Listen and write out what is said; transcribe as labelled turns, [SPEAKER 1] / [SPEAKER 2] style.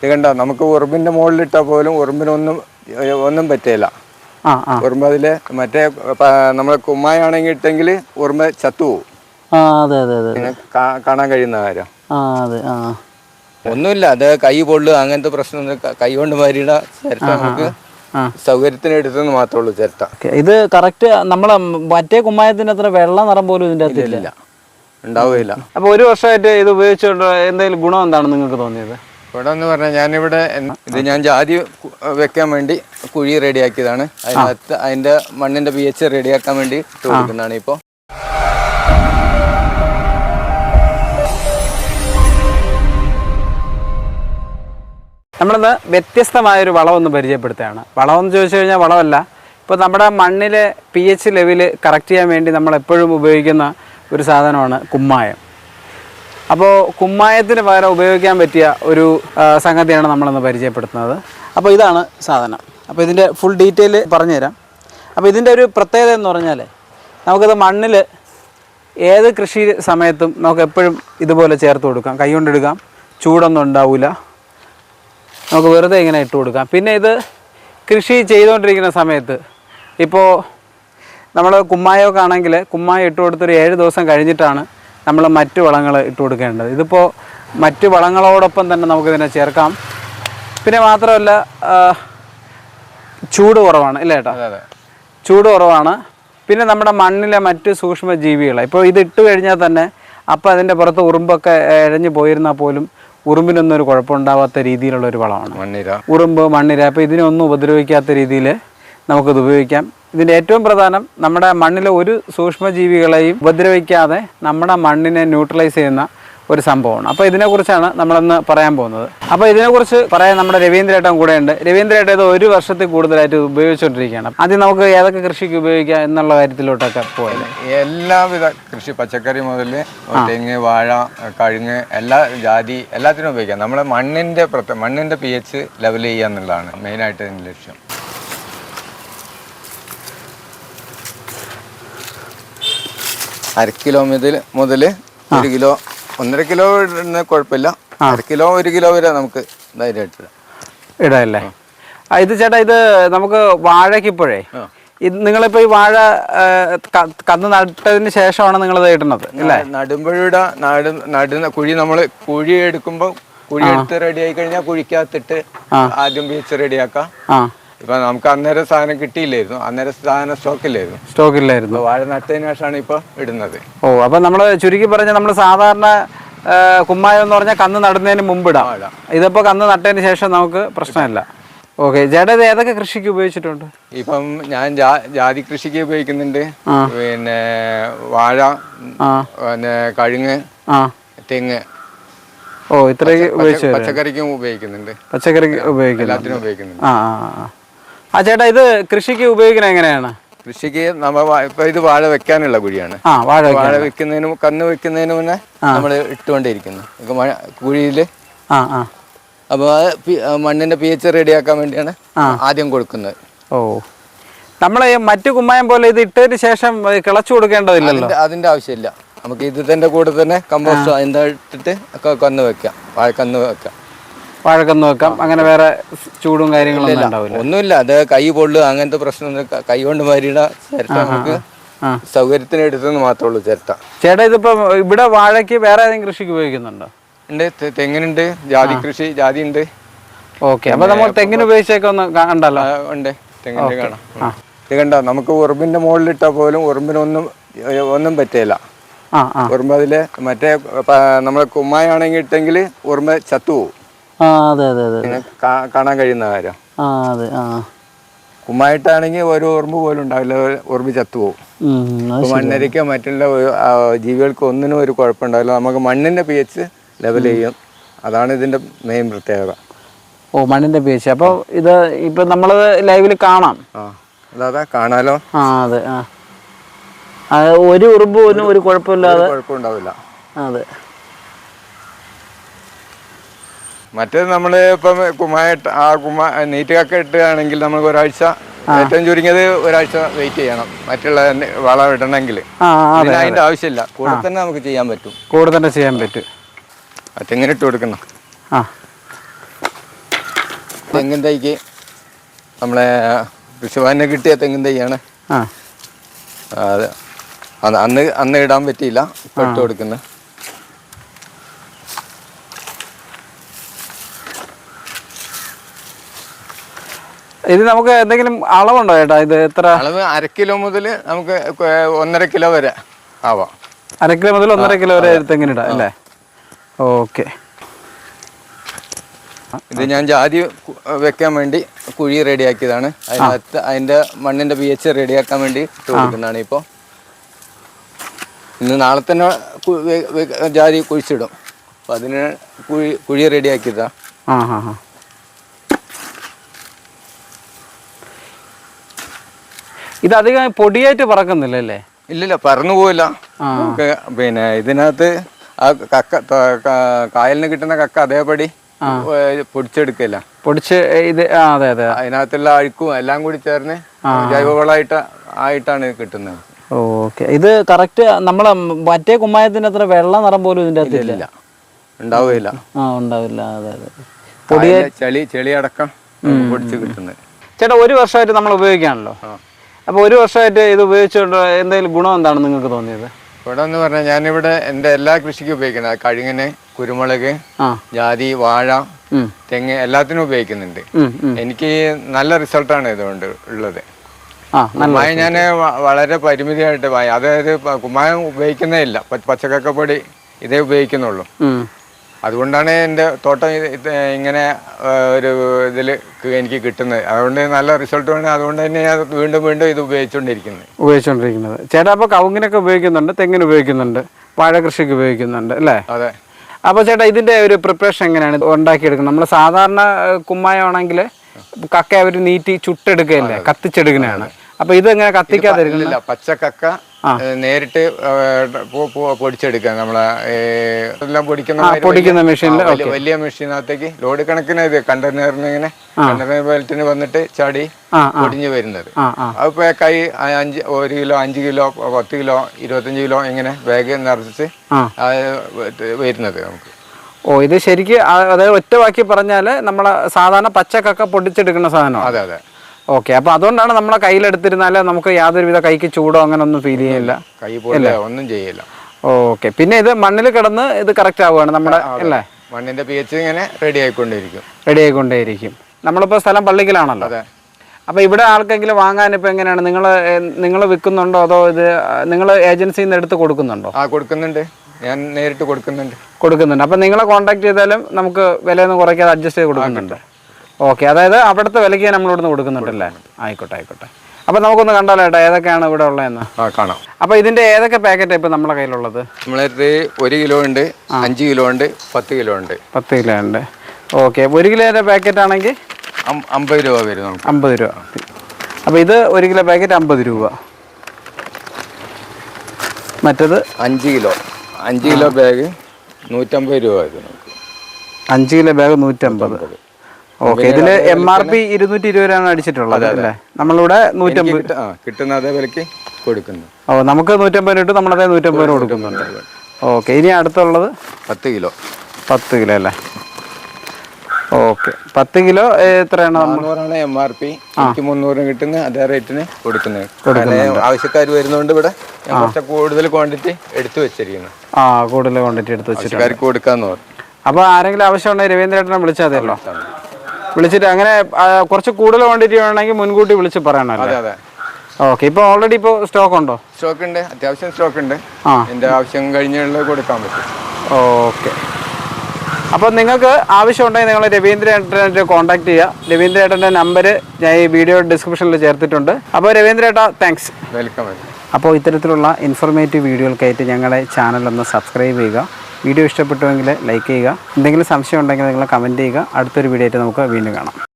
[SPEAKER 1] ഇത് കണ്ടോ? നമുക്ക് ഉറുമ്പിന്റെ മുകളിലിട്ടാൽ പോലും ഉറുമ്പിനൊന്നും ഒന്നും പറ്റില്ല ഉറുമ്പ് അതിൽ മറ്റേ നമ്മൾ കുമ്മായാണെങ്കിൽ ഇട്ടെങ്കിൽ ഉറുമ്പ് ചത്തുപോകും കാണാൻ കഴിയുന്ന കാര്യം.
[SPEAKER 2] ആ അതെ
[SPEAKER 1] ഒന്നുമില്ല അത് കൈ പൊള്ളു അങ്ങനത്തെ പ്രശ്നം കൈ കൊണ്ട് മാരിയുടെ ചിരട്ട നമുക്ക്. സൗകര്യത്തിന് എടുത്തെന്ന് മാത്രമേ ഉള്ളൂ ചിരട്ട.
[SPEAKER 2] ഇത് കറക്റ്റ് നമ്മളെ മറ്റേ കുമ്മായത്തിന്റെ അത്ര വെള്ള നിറം പോലും ഇതിന്റെ അകത്തില്ല
[SPEAKER 1] ഇല്ല. ഉണ്ടാവുകയില്ല.
[SPEAKER 2] അപ്പോൾ ഒരു വർഷമായിട്ട് ഇത് ഉപയോഗിച്ചുകൊണ്ട് എന്തെങ്കിലും ഗുണം എന്താണ് നിങ്ങൾക്ക് തോന്നിയത്?
[SPEAKER 1] ഇവിടെ എന്ന് പറഞ്ഞാൽ ഞാനിവിടെ ഇത് ഞാൻ ജാതി വെക്കാൻ വേണ്ടി കുഴി റെഡിയാക്കിയതാണ്. അതിനകത്ത് അതിന്റെ മണ്ണിന്റെ പി എച്ച് റെഡിയാക്കാൻ വേണ്ടി ഇട്ട് കൊടുക്കുന്നതാണ് ഇപ്പോൾ
[SPEAKER 2] നമ്മളിന്ന് വ്യത്യസ്തമായൊരു വളമൊന്ന് പരിചയപ്പെടുത്തുകയാണ്. വളം എന്ന് ചോദിച്ചു കഴിഞ്ഞാൽ വളമല്ല. ഇപ്പോൾ നമ്മുടെ മണ്ണിലെ പി എച്ച് ലെവൽ കറക്റ്റ് ചെയ്യാൻ വേണ്ടി നമ്മൾ എപ്പോഴും ഉപയോഗിക്കുന്ന ഒരു സാധനമാണ് കുമ്മായം. അപ്പോൾ കുമ്മായത്തിന് പകരം ഉപയോഗിക്കാൻ പറ്റിയ ഒരു സംഗതിയാണ് നമ്മളിന്ന് പരിചയപ്പെടുത്തുന്നത്. അപ്പോൾ ഇതാണ് സാധനം. അപ്പോൾ ഇതിന്റെ ഫുൾ ഡീറ്റെയിൽ പറഞ്ഞുതരാം. അപ്പോൾ ഇതിന്റെ ഒരു പ്രത്യേകത എന്ന് പറഞ്ഞാൽ നമുക്കിത് മണ്ണിൽ ഏത് കൃഷി സമയത്തും നമുക്ക് എപ്പോഴും ഇതുപോലെ ചേർത്ത് കൊടുക്കാം. കൈ കൊണ്ടെടുക്കാം ചൂടൊന്നും ഉണ്ടാവില്ല നമുക്ക് വെറുതെ ഇങ്ങനെ ഇട്ട് കൊടുക്കാം. പിന്നെ ഇത് കൃഷി ചെയ്തുകൊണ്ടിരിക്കുന്ന സമയത്ത് ഇപ്പോൾ നമ്മൾ കുമ്മായമൊക്കെ ആണെങ്കിൽ കുമ്മായം ഇട്ട് കൊടുത്തൊരു ഏഴ് ദിവസം കഴിഞ്ഞിട്ടാണ് നമ്മൾ മറ്റു വളങ്ങൾ ഇട്ട് കൊടുക്കേണ്ടത്. ഇതിപ്പോൾ മറ്റു വളങ്ങളോടൊപ്പം തന്നെ നമുക്കിതിനെ ചേർക്കാം. പിന്നെ മാത്രമല്ല ചൂട് കുറവാണ് ഇല്ല ഏട്ടാ? ചൂട് കുറവാണ്. പിന്നെ നമ്മുടെ മണ്ണിലെ മറ്റ് സൂക്ഷ്മ ജീവികൾ ഇപ്പോൾ ഇത് ഇട്ട് കഴിഞ്ഞാൽ തന്നെ അപ്പോൾ അതിന്റെ പുറത്ത് ഉറുമ്പൊക്കെ ഇഴഞ്ഞു പോയിരുന്നാൽ പോലും ഉറുമ്പിനൊന്നും ഒരു കുഴപ്പമുണ്ടാവാത്ത രീതിയിലുള്ള ഒരു വളമാണ്.
[SPEAKER 1] മണ്ണിര.
[SPEAKER 2] ഉറുമ്പ് മണ്ണിര അപ്പോൾ ഇതിനൊന്നും ഉപദ്രവിക്കാത്ത രീതിയിൽ നമുക്കിത് ഉപയോഗിക്കാം. ഇതിന്റെ ഏറ്റവും പ്രധാനം നമ്മുടെ മണ്ണിലെ ഒരു സൂക്ഷ്മജീവികളെയും ഉപദ്രവിക്കാതെ നമ്മുടെ മണ്ണിനെ ന്യൂട്രലൈസ് ചെയ്യുന്ന ഒരു സംഭവമാണ്. അപ്പോൾ ഇതിനെക്കുറിച്ചാണ് നമ്മളിന്ന് പറയാൻ പോകുന്നത്. അപ്പോൾ ഇതിനെക്കുറിച്ച് പറയാൻ നമ്മുടെ രവീന്ദ്രേട്ടൻ കൂടെയുണ്ട്. രവീന്ദ്രേട്ടൻ ഇത് ഒരു വർഷത്തിൽ കൂടുതലായിട്ട് ഉപയോഗിച്ചുകൊണ്ടിരിക്കുകയാണ്. ആദ്യം നമുക്ക് ഏതൊക്കെ കൃഷിക്ക് ഉപയോഗിക്കാം എന്നുള്ള കാര്യത്തിലോട്ടൊക്കെ പോയത്
[SPEAKER 1] എല്ലാവിധ കൃഷി പച്ചക്കറി മുതൽ തെങ്ങ് വാഴ കഴുങ്ങ് എല്ലാ ജാതി എല്ലാത്തിനും ഉപയോഗിക്കാം. നമ്മളെ മണ്ണിന്റെ മണ്ണിന്റെ പി എച്ച് ലെവൽ ചെയ്യുക എന്നുള്ളതാണ് മെയിനായിട്ട് ലക്ഷ്യം. അര കിലോ മുതൽ മുതൽ ഒരു കിലോ ഒന്നര കിലോ ഇടുന്ന കുഴപ്പമില്ല. അര കിലോ ഒരു കിലോ വരെ നമുക്ക് ധൈര്യമായിട്ട് ഇടാം.
[SPEAKER 2] ഇടല്ലേ? ഇത് ചേട്ടാ ഇത് നമുക്ക്
[SPEAKER 1] വാഴയ്ക്ക്
[SPEAKER 2] ഇപ്പോഴേ? നിങ്ങളിപ്പോ ഈ വാഴ കന്ന് നട്ടതിന് ശേഷമാണ് നിങ്ങൾ ഇടുന്നത് അല്ലേ
[SPEAKER 1] നടുമ്പഴയുടെ നടു നടുന്ന കുഴി നമ്മൾ കുഴി എടുക്കുമ്പോൾ കുഴി എടുത്ത് റെഡി ആയി കഴിഞ്ഞാൽ കുഴിക്കകത്തിട്ട് ആദ്യം ബീച്ച് റെഡിയാക്കാം ഇപ്പൊ നമുക്ക് അന്നേരം സാധനം കിട്ടിയില്ലായിരുന്നു. അന്നേരം സാധനം
[SPEAKER 2] സ്റ്റോക്കില്ലായിരുന്നു.
[SPEAKER 1] സ്റ്റോക്കില്ലായിരുന്നു. വാഴ നട്ടതിന് ശേഷമാണ് ഇപ്പൊ ഇടുന്നത്.
[SPEAKER 2] ഓ അപ്പൊ നമ്മൾ ചുരുക്കി പറഞ്ഞ നമ്മൾ സാധാരണ കുമ്മായം എന്ന് പറഞ്ഞാൽ കന്ന് നടുന്നതിന് മുമ്പ് ഇടാം. ഇതിപ്പോ കന്ന് നട്ടതിന് ശേഷം നമുക്ക് പ്രശ്നമില്ല. ഓക്കെ ചേട്ടാ ഇത് ഏതൊക്കെ കൃഷിക്ക് ഉപയോഗിച്ചിട്ടുണ്ട്?
[SPEAKER 1] ഇപ്പം ഞാൻ ജാതി കൃഷിക്ക് ഉപയോഗിക്കുന്നുണ്ട്. പിന്നെ വാഴ പിന്നെ കഴുങ്ങ് തെങ്ങ്.
[SPEAKER 2] ഓ ഇത്രയും ഉപയോഗിച്ചു
[SPEAKER 1] പച്ചക്കറിക്കും ഉപയോഗിക്കുന്നുണ്ട്.
[SPEAKER 2] പച്ചക്കറിക്ക് ഉപയോഗിക്കുന്നു
[SPEAKER 1] എല്ലാത്തിനും ഉപയോഗിക്കുന്നുണ്ട്.
[SPEAKER 2] ആ ആ. ആ. ചേട്ടാ ഇത് കൃഷിക്ക് ഉപയോഗിക്കുന്നത് എങ്ങനെയാണ്?
[SPEAKER 1] കൃഷിക്ക് നമ്മൾ ഇപ്പൊ ഇത് വാഴ വെക്കാനുള്ള കുഴിയാണ്.
[SPEAKER 2] വാഴ.
[SPEAKER 1] വാഴ വെക്കുന്നതിന് കന്ന് വെക്കുന്നതിന് മുന്നേ നമ്മൾ ഇട്ടുകൊണ്ടിരിക്കുന്നു. ഇപ്പൊ മഴ
[SPEAKER 2] കുഴിയിൽ
[SPEAKER 1] അപ്പൊ മണ്ണിന്റെ പി എച്ച് റെഡിയാക്കാൻ വേണ്ടിയാണ് ആദ്യം കൊടുക്കുന്നത്.
[SPEAKER 2] ഓ. നമ്മളെ മറ്റു കുമ്മായം പോലെ ഇത് ഇട്ടതിന് ശേഷം കിളച്ചു കൊടുക്കേണ്ടതില്ലല്ലോ?
[SPEAKER 1] അതിന്റെ ആവശ്യമില്ല. നമുക്ക് ഇത് തന്നെ കൂടെ തന്നെ കമ്പോസ്റ്റ് അതിന്റെ ഇട്ടിട്ട് കന്ന് വെക്കാം. വാഴ കന്ന് വെക്കാം.
[SPEAKER 2] വാഴക്കന്ന് നോക്കാം. അങ്ങനെ വേറെ ചൂടും കാര്യങ്ങളൊന്നും ഉണ്ടാവില്ല.
[SPEAKER 1] ഒന്നുമില്ല. അത് കൈ പൊള്ളു അങ്ങനത്തെ പ്രശ്നം ക- കൊണ്ട് ചിരട്ട നമുക്ക് സൗകര്യത്തിന് എടുത്തെന്ന് മാത്രമേ ഉള്ളൂ ചിരട്ട.
[SPEAKER 2] ചേട്ടാ ഇതിപ്പോ ഇവിടെ വാഴയ്ക്ക് വേറെ ഏതെങ്കിലും കൃഷിക്ക് ഉപയോഗിക്കുന്നുണ്ടോ?
[SPEAKER 1] ഉണ്ട്. തെങ്ങിനുണ്ട്. ജാതി കൃഷി ജാതി ഉണ്ട്
[SPEAKER 2] ഓക്കെ അപ്പൊ നമ്മൾ തെങ്ങിന് ഉപയോഗിച്ചേക്കൊന്ന് കണ്ടല്ലോ
[SPEAKER 1] ഉണ്ട്. തെങ്ങിന്റെ കാണാം. ഇത് കണ്ടോ? നമുക്ക് ഉറുമ്പിന്റെ മുകളിലിട്ടാൽ പോലും ഉറുമ്പിനൊന്നും ഒന്നും പറ്റില്ല
[SPEAKER 2] ആ ആ.
[SPEAKER 1] ഉറുമ്പ് അതിൽ മറ്റേ നമ്മളെ കുമ്മായാണെങ്കിൽ ഇട്ടെങ്കിൽ ഉറുമ്പ് ചത്തുപോകും
[SPEAKER 2] ആ അതെ അതെ അതെ
[SPEAKER 1] കാ- കാണാൻ കഴിയുന്ന കാര്യം.
[SPEAKER 2] ആ അതെ ആ.
[SPEAKER 1] കുമ്മായിട്ടാണെങ്കിൽ ഒരു ഉറുമ്പ് പോലും ഉണ്ടാവില്ല ഒരു ഉറുമ്പ് ചത്തുപോകും
[SPEAKER 2] ഉം, അത്
[SPEAKER 1] ഇപ്പൊ മണ്ണരിക്കോ മറ്റുള്ള ഒരു, ആ, ജീവികൾക്ക് ഒന്നിനും ഒരു കുഴപ്പമുണ്ടാവില്ല. നമുക്ക് മണ്ണിന്റെ പി എച്ച് ലെവൽ ചെയ്യും. അതാണ് ഇതിന്റെ മെയിൻ പ്രത്യേകത.
[SPEAKER 2] ഓ മണ്ണിന്റെ പി എച്ച് അപ്പോൾ ഇത് ഇപ്പൊ നമ്മൾ ലൈവിൽ കാണാം.
[SPEAKER 1] ആ അതാ കാണാലോ?
[SPEAKER 2] ആ അതെ ആ. ആ, ഒരു ഉറുമ്പ് പോലും ഒരു കുഴപ്പമില്ലാതെ.
[SPEAKER 1] കുഴപ്പമുണ്ടാവില്ല
[SPEAKER 2] അതെ.
[SPEAKER 1] മറ്റേത് നമ്മൾ ഇപ്പം കുമ്മായിട്ട് ആ കുമ്മ കക്ക ഇട്ടുകയാണെങ്കിൽ നമുക്ക് ഒരാഴ്ച ഏറ്റവും ചുരുങ്ങിയത് ഒരാഴ്ച വെയിറ്റ് ചെയ്യണം. മറ്റുള്ള വളം ഇടണമെങ്കിൽ അതിന്റെ ആവശ്യമില്ല. കൂടെ തന്നെ നമുക്ക് ചെയ്യാൻ പറ്റും.
[SPEAKER 2] കൂടെ തന്നെ ചെയ്യാൻ പറ്റും.
[SPEAKER 1] തെങ്ങിനിട്ട് കൊടുക്കണം?
[SPEAKER 2] ആ.
[SPEAKER 1] തെങ്ങിൻ തൈക്ക് നമ്മളെ കൃഷിഭവനെ കിട്ടിയ തെങ്ങിൻ തൈയാണ്. അത് അന്ന് അന്ന് ഇടാൻ പറ്റിയില്ല. ഇപ്പൊ ഇട്ട് കൊടുക്കുന്നത്.
[SPEAKER 2] ഇത് നമുക്ക് എന്തെങ്കിലും അളവുണ്ടോ ചേട്ടാ ഇത് എത്ര?
[SPEAKER 1] അളവ് അര കിലോ മുതൽ നമുക്ക് ഒന്നര കിലോ വരെ ആവാം.
[SPEAKER 2] അര കിലോ മുതൽ ഒന്നര കിലോ വരെ തെങ്ങിന് ഇടാം അല്ലേ? ഓക്കെ.
[SPEAKER 1] ഇത് ഞാൻ ജാതി വെക്കാൻ വേണ്ടി കുഴി റെഡിയാക്കിയതാണ്. അതിനകത്ത് അതിന്റെ മണ്ണിന്റെ പി എച്ച് റെഡിയാക്കാൻ വേണ്ടി ചോദിക്കുന്നതാണ് കൊടുക്കുന്നതാണ് ഇപ്പോൾ ഇന്ന് നാളെ തന്നെ ജാതി കുഴിച്ചിടും. അപ്പം അതിന് കുഴി കുഴി റെഡിയാക്കിയതാ.
[SPEAKER 2] ആ ഹാ ഹാ. ഇത് അധികം പൊടിയായിട്ട് പറക്കുന്നില്ല അല്ലേ
[SPEAKER 1] ഇല്ലില്ല പറന്നു പോവില്ല. പിന്നെ ഇതിനകത്ത് ആ കക്ക കായലിന് കിട്ടുന്ന കക്ക അതേപടി പൊടിച്ചെടുക്കില്ല
[SPEAKER 2] പൊടിച്ച് ഇത് അതെ അതെ.
[SPEAKER 1] അതിനകത്തുള്ള അഴുക്കും എല്ലാം കൂടി ചേർന്ന് ജൈവവളമായിട്ട് ആയിട്ടാണ് കിട്ടുന്നത്.
[SPEAKER 2] ഓക്കെ. ഇത് കറക്റ്റ് നമ്മളെ മറ്റേ കുമ്മായത്തിന്റെ അത്ര വെള്ള നിറം പോലും ഇതിന്റെ അകത്തില്ല
[SPEAKER 1] ഇല്ല? ഉണ്ടാവുകയില്ല.
[SPEAKER 2] ആ ഉണ്ടാവില്ല. അതെ അതെ.
[SPEAKER 1] പൊടിയെ ചെളി ചെളി അടക്കം പൊടിച്ച് കിട്ടുന്നത്.
[SPEAKER 2] ചേട്ടാ ഒരു വർഷമായിട്ട് നമ്മൾ ഉപയോഗിക്കുകയാണല്ലോ അപ്പോൾ ഒരു വർഷമായിട്ട് ഇത് ഉപയോഗിച്ചുകൊണ്ട് എന്തെങ്കിലും ഗുണം എന്താണ് നിങ്ങൾക്ക് തോന്നിയത്?
[SPEAKER 1] ഇവിടെ എന്ന് പറഞ്ഞാൽ ഞാനിവിടെ എന്റെ എല്ലാ കൃഷിക്കും ഉപയോഗിക്കുന്നത്. കഴുങ്ങിന് കുരുമുളക് ജാതി വാഴ. തെങ്ങ് എല്ലാത്തിനും ഉപയോഗിക്കുന്നുണ്ട്. എനിക്ക് നല്ല റിസൾട്ടാണ് ഇതുകൊണ്ട് ഉള്ളത്. കുമ്മായം ഞാൻ വളരെ പരിമിതിയായിട്ട് അതായത് കുമ്മായം ഉപയോഗിക്കുന്നേ ഇല്ല. പച്ചക്കക്കപ്പൊടി ഇതേ ഉപയോഗിക്കുന്നുള്ളൂ. അതുകൊണ്ടാണ് എന്റെ തോട്ടം ഇങ്ങനെ ഒരു ഇതിൽ എനിക്ക് കിട്ടുന്നത്. അതുകൊണ്ട് നല്ല റിസൾട്ട് വേണം. അതുകൊണ്ട് തന്നെ ഞാൻ വീണ്ടും വീണ്ടും ഇത് ഉപയോഗിച്ചുകൊണ്ടിരിക്കുന്നത്
[SPEAKER 2] ഉപയോഗിച്ചുകൊണ്ടിരിക്കുന്നത് ചേട്ടാ അപ്പോൾ കവുങ്ങിനൊക്കെ ഉപയോഗിക്കുന്നുണ്ട് തെങ്ങിന് ഉപയോഗിക്കുന്നുണ്ട് വാഴ കൃഷിക്ക് ഉപയോഗിക്കുന്നുണ്ട് അല്ലേ?
[SPEAKER 1] അതെ.
[SPEAKER 2] അപ്പോൾ ചേട്ടാ ഇതിന്റെ ഒരു പ്രിപ്പറേഷൻ എങ്ങനെയാണ് ഉണ്ടാക്കിയെടുക്കുന്നത്? നമ്മൾ സാധാരണ കുമ്മായമാണെങ്കിൽ കക്ക അവർ നീറ്റി ചുട്ടെടുക്കുകയല്ലേ? കത്തിച്ചെടുക്കുന്നതാണ്. അപ്പോൾ ഇതെങ്ങനെ
[SPEAKER 1] ഇല്ല പച്ചക്കക്ക നേരിട്ട് ഏ, പൊ- പൊ- പൊടിച്ചെടുക്കുക നമ്മളെ എല്ലാം പൊടിക്കുന്ന
[SPEAKER 2] പൊടിക്കുന്ന മെഷീനിൽ
[SPEAKER 1] വലിയ- മെഷീനകത്തേക്ക് ലോഡ് കണക്കിന് ഇത് കണ്ടെയ്നറിന് ഇങ്ങനെ കണ്ടെയ്നർ ബെൽറ്റിന് വന്നിട്ട് ചാടി പൊടിഞ്ഞു വരുന്നത്. അത് പാക്കായി അഞ്ച് ഒരു കിലോ അഞ്ച് കിലോ പത്ത് കിലോ ഇരുപത്തഞ്ച് കിലോ ഇങ്ങനെ ബാഗ് നിറച്ച് വരുന്നത് നമുക്ക്.
[SPEAKER 2] ഓ ഇത് ശരിക്ക് അതായത് ഒറ്റ വാക്കി പറഞ്ഞാൽ നമ്മളെ സാധാരണ പച്ചക്കൊക്കെ പൊടിച്ചെടുക്കുന്ന സാധനമാണ്
[SPEAKER 1] അതെ അതെ.
[SPEAKER 2] ഓക്കെ അപ്പൊ അതുകൊണ്ടാണ് നമ്മളെ കയ്യിലെടുത്തിരുന്നാൽ നമുക്ക് യാതൊരുവിധ കൈക്ക് ചൂടോ അങ്ങനെ ഒന്നും ഫീൽ ചെയ്യില്ല
[SPEAKER 1] കൈ പോലെ ഒന്നും ചെയ്യില്ല.
[SPEAKER 2] ഓക്കെ പിന്നെ ഇത് മണ്ണിൽ കിടന്ന് ഇത് കറക്റ്റ് ആവുകയാണ് നമ്മുടെ അല്ലേ?
[SPEAKER 1] മണ്ണിന്റെ പി എച്ച് ഇങ്ങനെ റെഡി ആയിക്കൊണ്ടിരിക്കും
[SPEAKER 2] റെഡി ആയിക്കൊണ്ടേയിരിക്കും. നമ്മളിപ്പോ സ്ഥലം പള്ളിക്കലാണല്ലോ. അപ്പൊ ഇവിടെ ആൾക്കെങ്കിലും വാങ്ങാൻ ഇപ്പൊ എങ്ങനെയാണ്? നിങ്ങൾ നിങ്ങൾ വിൽക്കുന്നുണ്ടോ അതോ ഇത് നിങ്ങൾ ഏജൻസിയിൽ നിന്ന് എടുത്ത് കൊടുക്കുന്നുണ്ടോ?
[SPEAKER 1] ആ കൊടുക്കുന്നുണ്ട്. ഞാൻ നേരിട്ട് കൊടുക്കുന്നുണ്ട്.
[SPEAKER 2] കൊടുക്കുന്നുണ്ട്. അപ്പൊ നിങ്ങളെ കോൺടാക്ട് ചെയ്താലും നമുക്ക് വിലയൊന്നും കുറയ്ക്കാതെ അഡ്ജസ്റ്റ് ചെയ്ത് കൊടുക്കുന്നുണ്ട്. ഓക്കെ അതായത് അവിടുത്തെ വിലയ്ക്ക് നമ്മൾ ഇവിടുന്ന് കൊടുക്കുന്നുണ്ടല്ലേ? ആയിക്കോട്ടെ ആയിക്കോട്ടെ. അപ്പോൾ നമുക്കൊന്ന് കണ്ടാലോ ഏട്ടാ ഏതൊക്കെയാണ് ഇവിടെ ഉള്ളതെന്ന്?
[SPEAKER 1] ആ കാണാം.
[SPEAKER 2] അപ്പോൾ ഇതിന്റെ ഏതൊക്കെ പാക്കറ്റ് ഇപ്പൊ നമ്മുടെ കയ്യിലുള്ളത്?
[SPEAKER 1] നമ്മളെ ഒരു കിലോ ഉണ്ട് അഞ്ച് കിലോ ഉണ്ട് പത്ത് കിലോ ഉണ്ട്.
[SPEAKER 2] പത്ത് കിലോ ഉണ്ട്. ഓക്കെ ഒരു കിലോയുടെ പാക്കറ്റ് ആണെങ്കിൽ?
[SPEAKER 1] അം- അമ്പത് രൂപ വരും നമുക്ക്.
[SPEAKER 2] അമ്പത് രൂപ. അപ്പോൾ ഇത് ഒരു കിലോ പാക്കറ്റ് അമ്പത് രൂപ. മറ്റത്?
[SPEAKER 1] അഞ്ച് കിലോ. അഞ്ച് കിലോ ബാഗ് നൂറ്റമ്പത് രൂപ വരും നമുക്ക്.
[SPEAKER 2] അഞ്ച് കിലോ ബാഗ് നൂറ്റമ്പത്. ഓക്കെ ഇതിൽ എം ആർ പി ഇരുന്നൂറ്റി ഇരുപതിനാണ് അടിച്ചിട്ടുള്ളത് അല്ലേ? നമ്മളിവിടെ നൂറ്റമ്പത്
[SPEAKER 1] കിട്ടുന്ന അതേ വിലക്ക് കൊടുക്കുന്നു.
[SPEAKER 2] ഓ നമുക്ക് നൂറ്റമ്പത് രൂപ നമ്മളതേ നൂറ്റമ്പത് രൂപ കൊടുക്കുന്നുണ്ട് ഓക്കെ ഇനി അടുത്തുള്ളത്?
[SPEAKER 1] പത്ത് കിലോ.
[SPEAKER 2] പത്ത് കിലോ അല്ലേ? ഓക്കെ പത്ത് കിലോ എത്രയാണ് നാന്നൂറാണ്
[SPEAKER 1] നാനൂറാണ് എം ആർ പി മുന്നൂറിന് കിട്ടുന്ന അതേ റേറ്റിന് കൊടുക്കുന്നത് ആവശ്യക്കാർ വരുന്നോണ്ട് ഇവിടെ കുറച്ച് കൂടുതൽ ക്വാണ്ടിറ്റി എടുത്തു വെച്ചിരിക്കുന്നു.
[SPEAKER 2] ആ കൂടുതൽ ക്വാണ്ടിറ്റി എടുത്ത് വെച്ചിട്ട്
[SPEAKER 1] കൊടുക്കാന്ന് പറഞ്ഞു.
[SPEAKER 2] അപ്പോൾ ആരെങ്കിലും ആവശ്യമുണ്ടെങ്കിൽ രവീന്ദ്രേട്ടനെ വിളിച്ചാൽ മതിയല്ലോ. വിളിച്ചിട്ട് അങ്ങനെ കുറച്ച് കൂടുതൽ ക്വാണ്ടിറ്റി വേണമെങ്കിൽ മുൻകൂട്ടി വിളിച്ച് പറയണം
[SPEAKER 1] അതെ അതെ.
[SPEAKER 2] ഓക്കെ ഇപ്പൊ ഓൾറെഡി ഇപ്പോ സ്റ്റോക്ക് ഉണ്ടോ?
[SPEAKER 1] സ്റ്റോക്ക് ഉണ്ട് അത്യാവശ്യം സ്റ്റോക്ക് ഉണ്ട് എന്റെ ആവശ്യം കഴിഞ്ഞുള്ള കൊടുക്കാൻ പറ്റും.
[SPEAKER 2] ഓക്കെ. അപ്പോൾ നിങ്ങൾക്ക് ആവശ്യമുണ്ടെങ്കിൽ നിങ്ങൾ രവീന്ദ്രേട്ടനായിട്ട് കോൺടാക്ട് ചെയ്യുക രവീന്ദ്രേട്ടന്റെ നമ്പർ ഞാൻ ഈ വീഡിയോ ഡിസ്ക്രിപ്ഷനിൽ ചേർത്തിട്ടുണ്ട്. അപ്പോൾ രവീന്ദ്രേട്ട താങ്ക്സ്
[SPEAKER 1] വെൽക്കം
[SPEAKER 2] അപ്പോൾ ഇത്തരത്തിലുള്ള ഇൻഫോർമേറ്റീവ് വീഡിയോകൾക്കായിട്ട് ഞങ്ങളുടെ ചാനൽ ഒന്ന് സബ്സ്ക്രൈബ് ചെയ്യുക. വീഡിയോ ഇഷ്ടപ്പെട്ടുവെങ്കിൽ ലൈക്ക് ചെയ്യുക. എന്തെങ്കിലും സംശയം ഉണ്ടെങ്കിൽ നിങ്ങൾ കമന്റ് ചെയ്യുക. അടുത്തൊരു വീഡിയോ ആയിട്ട് നമുക്ക് വീണ്ടും കാണാം.